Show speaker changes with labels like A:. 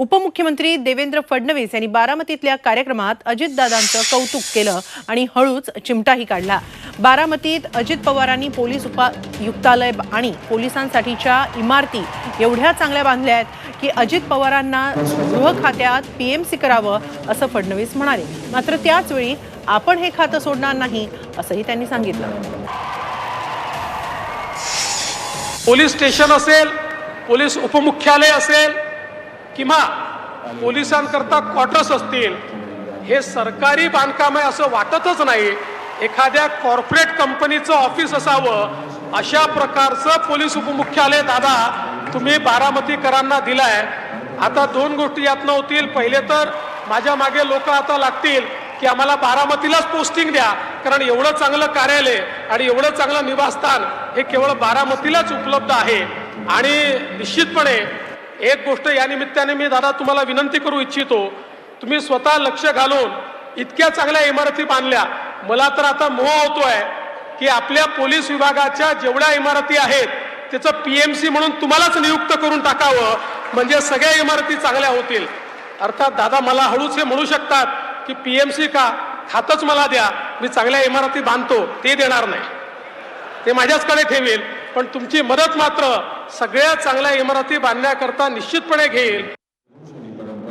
A: उपमुख्यमंत्री देवेंद्र फडणवीस यांनी बारामतीतल्या कार्यक्रमात अजितदादांचं कौतुक केलं आणि हळूच चिमटाही काढला. बारामतीत अजित पवारांनी पोलीस उपायुक्तालय आणि पोलिसांसाठीच्या इमारती एवढ्या चांगल्या बांधल्या आहेत की अजित पवारांना गृह खात्यात पीएमसी करावं असं फडणवीस म्हणाले. मात्र त्याचवेळी आपण हे खातं सोडणार नाही असंही त्यांनी सांगितलं.
B: पोलीस स्टेशन असेल पोलीस उपमुख्यालय असेल किंवा पोलिसांकरता क्वार्टर्स असतील हे सरकारी बांधकाम आहे असं वाटतच नाही. एखाद्या कॉर्पोरेट कंपनीचं ऑफिस असावं अशा प्रकारचं पोलीस उपमुख्यालय दादा तुम्ही बारामतीकरांना दिलाय. आता दोन गोष्टी यातनं होतील. पहिले तर माझ्या मागे लोक आता लागतील की आम्हाला बारामतीलाच पोस्टिंग द्या कारण एवढं चांगलं कार्यालय आणि एवढं चांगलं निवासस्थान हे केवळ बारामतीलाच उपलब्ध आहे. आणि निश्चितपणे एक गोष्ट या निमित्ताने मी दादा तुम्हाला विनंती करू इच्छितो. तुम्ही स्वतः लक्ष घालून इतक्या चांगल्या इमारती बांधल्या. मला तर आता मोह होतोय की आपल्या पोलीस विभागाच्या जेवढ्या इमारती आहेत त्याचं पीएमसी म्हणून तुम्हालाच नियुक्त करून टाकावं. म्हणजे सगळ्या इमारती चांगल्या होतील. अर्थात दादा मला हळूच हे म्हणू शकतात की पीएमसी का? खातच मला द्या. मी चांगल्या इमारती बांधतो. ते देणार नाही. ते माझ्याचकडे ठेवेल. पण तुमची मदत मात्र सगळ्या चांगल्या इमारती बांधण्याकरता निश्चितपणे घेईल.